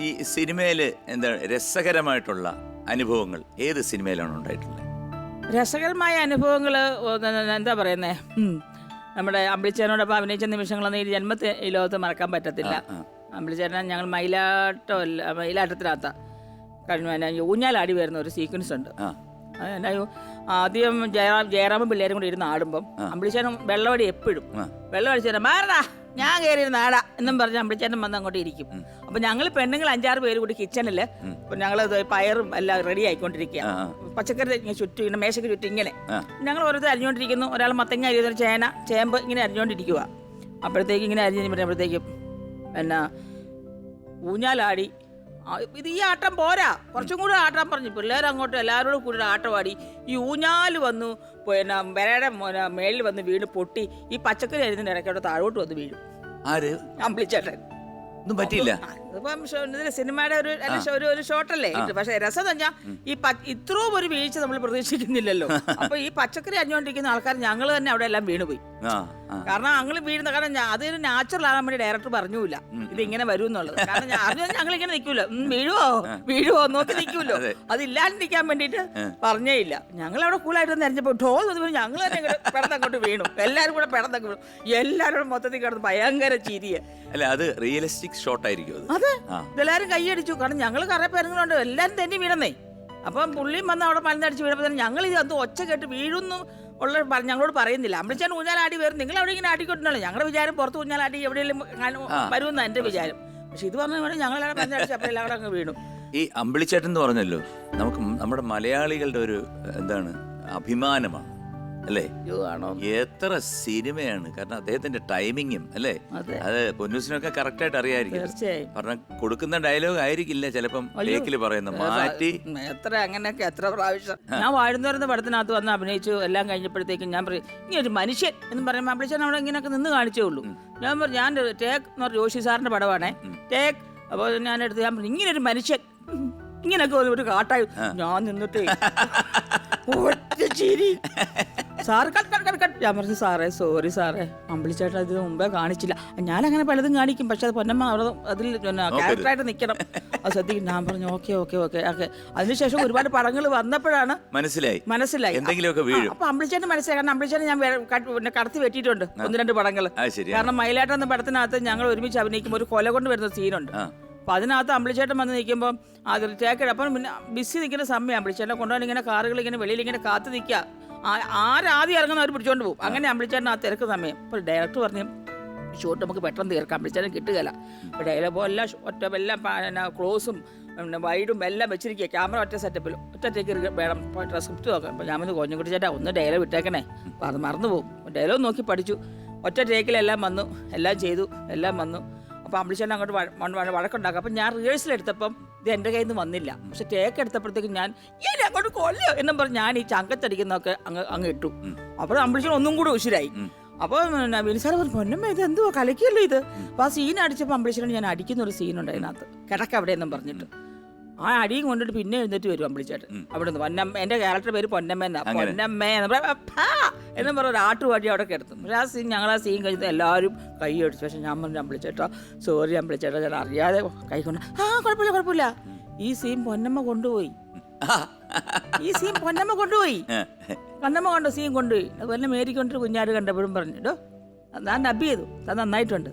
ഈ സിനിമയിൽ എന്താണ് രസകരമായിട്ടുള്ള അനുഭവങ്ങൾ ഏത് സിനിമയിലാണ് ഉണ്ടായിട്ടുള്ളത്? രസകരമായ അനുഭവങ്ങൾ എന്താ പറയുന്നേ. നമ്മുടെ അമ്പിളിച്ചേനോടൊപ്പം അഭിനയിച്ച നിമിഷങ്ങളൊന്നും ഈ ജന്മത്തെ ഈ ലോകത്ത് മറക്കാൻ പറ്റത്തില്ല. അമ്പിളിച്ചേനെ ഞങ്ങൾ മയിലാട്ടോ അല്ല മയിലാട്ടത്തിനകത്ത കഴിഞ്ഞു ഊഞ്ഞാലാടി വരുന്ന ഒരു സീക്വൻസ് ഉണ്ട്. ആ. എന്നാ ആദ്യം ജയറാം ജയറാമും പിള്ളേരും കൂടി ഇരുന്ന് ആടുമ്പം അമ്പിളിച്ചേനും വെള്ളമടി എപ്പോഴും. ആ. വെള്ളം അടിച്ചേരാ മാറടാ. ഞാൻ കയറി നാടാ ആടാ എന്നും പറഞ്ഞ് അമ്പിളിച്ചേട്ടൻ വന്ന് അങ്ങോട്ട് ഇരിക്കും. അപ്പൊ ഞങ്ങൾ പെണ്ണുങ്ങൾ അഞ്ചാറ് പേര് കൂടി കിച്ചണിൽ ഞങ്ങൾ പയറും എല്ലാം റെഡി ആയിക്കൊണ്ടിരിക്കുക പച്ചക്കറി ഇങ്ങനെ ചുറ്റും ഇങ്ങനെ മേശക്ക് ചുറ്റും ഇങ്ങനെ. ഞങ്ങൾ ഓരോരുത്തർ അരിഞ്ഞുകൊണ്ടിരിക്കുന്നു ഒരാൾ മത്തങ്ങ അരിയുന്ന ചേന ചേമ്പ് ഇങ്ങനെ അരിഞ്ഞുകൊണ്ടിരിക്കുക അപ്പോഴത്തേക്ക് ഇങ്ങനെ അരിഞ്ഞു കഴിയുമ്പോഴത്തേക്കും എന്നാ ഊഞ്ഞാലാടി. ഇത് ഈ ആട്ടം പോരാ. കുറച്ചും കൂടെ ആട്ടാൻ പറഞ്ഞു. പിള്ളേർ അങ്ങോട്ട് എല്ലാവരോടും കൂടി ആട്ടമാടി ഈ ഊഞ്ഞാൽ വന്നു പിന്നെ വിരയുടെ മേളിൽ വന്ന് വീണ് പൊട്ടി ഈ പച്ചക്കറി അരിഞ്ഞ ഇടയ്ക്കോട്ട് താഴോട്ട് വന്ന് വീഴും. ആര്? അമ്പിളിച്ചേട്ടൻ ഒന്നും പറ്റിയില്ല. ഇപ്പം സിനിമയുടെ ഒരു ഒരു ഒരു ഷോട്ടല്ലേ? പക്ഷെ രസം എന്ന് ഈ ഇത്രയും ഒരു വീഴ്ച നമ്മൾ പ്രതീക്ഷിക്കുന്നില്ലല്ലോ. അപ്പൊ ഈ പച്ചക്കറി അഞ്ഞുകൊണ്ടിരിക്കുന്ന ആൾക്കാർ ഞങ്ങൾ തന്നെ അവിടെ എല്ലാം വീണുപോയി. കാരണം ഞങ്ങൾ വീഴുന്ന കാരണം അതൊരു നാച്ചുറൽ ആകാൻ വേണ്ടി ഡയറക്ടർ പറഞ്ഞൂല ഇത് ഇങ്ങനെ വരും എന്നുള്ളത് കാരണം ഞങ്ങൾ ഇങ്ങനെ നിൽക്കൂല വീഴുവോ? വീഴുവോ നോക്കി നിൽക്കൂലോ അതില്ലാതെ അതില്ലാണ്ടിരിക്കാൻ വേണ്ടിട്ട് പറഞ്ഞേ ഇല്ല ഞങ്ങൾ അവിടെ കൂളായിട്ട് നിറഞ്ഞപ്പോ ഠോ ഞങ്ങൾ തന്നെ ഇങ്ങനെ വീണു. എല്ലാവരും കൂടെ പിടന്നങ്ങ് വീണു. എല്ലാവരും മൊത്തത്തിൽ കിടന്ന് ഭയങ്കര ചിരിയ. അല്ല അത് റിയലിസ്റ്റിക് ഷോട്ട് ആയിരിക്കും അത്. ഇതെല്ലാരും കൈയടിച്ചു. കാരണം ഞങ്ങൾ കറേ പേരുങ്ങളുണ്ട്. എല്ലാരും തന്നെ വീണന്നേ. അപ്പം പുള്ളിയും വന്ന് അവിടെ മലന്നടിച്ച് വീണപ്പോൾ തന്നെ ഞങ്ങൾ ഇത് അത് ഒച്ച കേട്ട് വീഴുന്നു. ഉള്ള ഞങ്ങളോട് പറയുന്നില്ല. അമ്പളിച്ചാൻ ഊഞ്ഞാലാടി വരും. നിങ്ങൾ അവിടെ ഇങ്ങനെ ആട്ടിക്കൊണ്ടല്ലോ ഞങ്ങളുടെ വിചാരം പുറത്ത് ഊഞ്ഞാലാടി എവിടെയെങ്കിലും. വരുമെന്നാണ് എന്റെ വിചാരം. പക്ഷെ ഇത് പറഞ്ഞു ഞങ്ങളവിടെ മലന്നടിച്ച് അപ്പോൾ എല്ലാവരും അങ്ങ് വീണു. ഈ അമ്പിളിച്ചേട്ടൻ എന്ന് പറഞ്ഞല്ലോ നമുക്ക് നമ്മുടെ മലയാളികളുടെ ഒരു എന്താണ് അഭിമാനമാണ്. അല്ലേ? എത്ര സിനിമയാണ്. കാരണം അദ്ദേഹത്തിന്റെ ടൈമിങ്ങും അല്ലേ? അതെ. പൊന്നൂസിനൊക്കെ കറക്റ്റ് ആയിട്ട് അറിയായിരിക്കും. കാരണം പറഞ്ഞ കൊടുക്കുന്ന ഡയലോഗ് ആയിരിക്കില്ല ചിലപ്പം ടേക്കിൽ പറയുന്നത്. മാറ്റി. എത്ര അങ്ങനെയൊക്കെ എത്ര പ്രാവശ്യം. ഞാൻ വാഴുന്നവരുന്ന പടത്തിനകത്ത് വന്ന് അഭിനയിച്ചു എല്ലാം കഴിഞ്ഞപ്പോഴത്തേക്കും ഞാൻ പറയും ഇങ്ങനെ ഒരു മനുഷ്യൻ എന്ന് പറയുമ്പോൾ അഭിനയിച്ചാൽ അവിടെ ഇങ്ങനെയൊക്കെ നിന്ന് കാണിച്ചേ ഉള്ളൂ. ഞാൻ പറഞ്ഞു ഞാൻ ടേക്ക് എന്ന് പറഞ്ഞ ജോഷി സാറിന്റെ പടമാണേ. ടേക്ക് അപ്പോൾ ഞാൻ എടുത്ത് ഞാൻ പറഞ്ഞു ഇങ്ങനെ ഒരു മനുഷ്യൻ ഇങ്ങനെയൊക്കെ ഒരു- ഒരു കാട്ടായി ഞാൻ നിന്നിട്ട് ഒറ്റ ചിരി. സാർ കട്ട് കട്ട് കട്ട് ഞാൻ പറഞ്ഞു സാറേ സോറി സാറേ. അമ്പിളിച്ചേട്ടൻ അതിന് മുമ്പേ കാണിച്ചില്ല. ഞാൻ അങ്ങനെ പലതും കാണിക്കും. പക്ഷെ അത് പൊന്നമ്മ അവിടെ അതിൽ ക്യാരക്ടറായിട്ട് നിൽക്കണം അത് ശ്രദ്ധിക്കും ഞാൻ പറഞ്ഞു ഓക്കെ ഓക്കെ ഓക്കെ ഓക്കെ. അതിനുശേഷം ഒരുപാട് പടങ്ങൾ വന്നപ്പോഴാണ് മനസ്സിലായി. മനസ്സിലായി. എന്തെങ്കിലുമൊക്കെ വീഴും. അപ്പൊ അമ്പിളിച്ചേട്ടൻ മനസ്സിലായി. കാരണം അമ്പിളിച്ചേട്ടൻ ഞാൻ പിന്നെ കടത്തി വെട്ടിയിട്ടുണ്ട്. ഒന്ന് രണ്ട് പടങ്ങൾ. കാരണം മയിലാട്ടം എന്ന പടത്തിനകത്ത് ഞങ്ങൾ ഒരുമിച്ച് അഭിനയിക്കുമ്പോൾ ഒരു കൊല കൊണ്ട് വരുന്ന സീനുണ്ട്. ആ. അപ്പൊ അതിനകത്ത് അമ്പിളിച്ചേട്ടൻ വന്ന് നിൽക്കുമ്പോൾ അത് തേക്കട അപ്പം പിന്നെ ബിസി നിൽക്കുന്ന സമയം അമ്പിളിച്ചേട്ടനെ കൊണ്ടുപോകാൻ ഇങ്ങനെ കാറുകൾ ഇങ്ങനെ വെളിയിൽ ഇങ്ങനെ കാത്തു നിൽക്കുക. ആരാദ്യം ഇറങ്ങുന്ന അവർ പിടിച്ചോണ്ട് പോകും. അങ്ങനെ അമ്പിളിച്ചേട്ടൻ ആ തിരക്ക് സമയം. ഒരു ഡയറക്ടർ പറഞ്ഞു ഷോട്ട് നമുക്ക് പെട്ടെന്ന് തീർക്കാം. അമ്പിളിച്ചേട്ടൻ കിട്ടുകയില്ല. അപ്പോൾ ഡയലോഗോ എല്ലാം ഒറ്റ എല്ലാം ക്ലോസും പിന്നെ വൈഡും എല്ലാം വെച്ചിരിക്കുക. ക്യാമറ ഒറ്റ സെറ്റപ്പിൽ ഒറ്റ ടേക്ക് വേണം സ്ക്രിപ്റ്റ് നോക്കാം. അപ്പോൾ ഞാൻ വന്ന് കോഞ്ഞുകുട്ടി ചേട്ടാ ഒന്ന് ഡയലോഗ് വിട്ടേക്കണേ അത് മറന്നു പോകും. ഡയലോഗ് നോക്കി പഠിച്ചു. ഒറ്റ ടേക്കിലെല്ലാം വന്നു. എല്ലാം ചെയ്തു. എല്ലാം വന്നു. അപ്പോൾ അമ്പിളിച്ചേട്ടൻ അങ്ങോട്ട് വഴ- വഴ- വഴ- വഴക്കുണ്ടാക്കും. അപ്പം ഞാൻ റിഹേഴ്സൽ എടുത്തപ്പം ഇത് എന്റെ കയ്യിൽ നിന്ന് വന്നില്ല. പക്ഷെ ടേക്ക് എടുത്തപ്പോഴത്തേക്കും ഞാൻ ഇനി അങ്ങോട്ട് കൊല്ലോ എന്നും പറഞ്ഞ് ഞാൻ ഈ ചങ്കത്തടിക്കുന്നതൊക്കെ അങ്ങ് അങ്ങ് ഇട്ടു. അപ്പോൾ അമ്പിളിച്ചേട്ടൻ ഒന്നും കൂടെ ഉശിരായി. അപ്പോൾ വിനിസാറ് പറഞ്ഞു പൊന്നമ്മ ഇത് എന്തുവാ? കലക്കിയല്ലോ ഇത്? അപ്പോൾ ആ സീൻ അടിച്ചപ്പോൾ അമ്പിളിച്ചേട്ടൻ ഞാൻ അടിക്കുന്ന ഒരു സീനുണ്ട് അതിനകത്ത്. കിടക്ക അവിടെ എന്നും പറഞ്ഞിട്ട്. ആ അടിയും കൊണ്ടിട്ട് പിന്നെ എഴുന്നേറ്റ് വരും അമ്പിളിച്ചേട്ടൻ. അവിടെ നിന്ന് പൊന്നമ്മ എന്റെ ക്യാരക്ടർ പേര് പൊന്നമ്മ എന്നാ പൊന്നമ്മ എന്ന് എന്നും പറഞ്ഞ ഒരു ആട്ടുപാടി അവിടെ കിടത്തും പക്ഷേ ആ സീൻ ഞങ്ങൾ ആ സീൻ കഴിഞ്ഞിട്ട് എല്ലാവരും കൈ അടിച്ചു. പക്ഷെ ഞാൻ പറഞ്ഞു അമ്പിളിച്ചേട്ടാ സോറി അമ്പിളിച്ചേട്ടാ ഞാൻ അറിയാതെ കൈ കൊണ്ട് ആ കുഴപ്പമില്ല കുഴപ്പമില്ല. ഈ സീൻ പൊന്നമ്മ കൊണ്ടുപോയി. ഈ സീൻ പൊന്നമ്മ കൊണ്ടുപോയി. പൊന്നമ്മ കൊണ്ട് സീൻ കൊണ്ടുപോയി. അതുപോലെ മേരി കൊണ്ടൊരു കുഞ്ഞാട് കണ്ടപ്പോഴും പറഞ്ഞു കേട്ടോ ഞാൻ ഡബ് ചെയ്തു അത് നന്നായിട്ടുണ്ട്.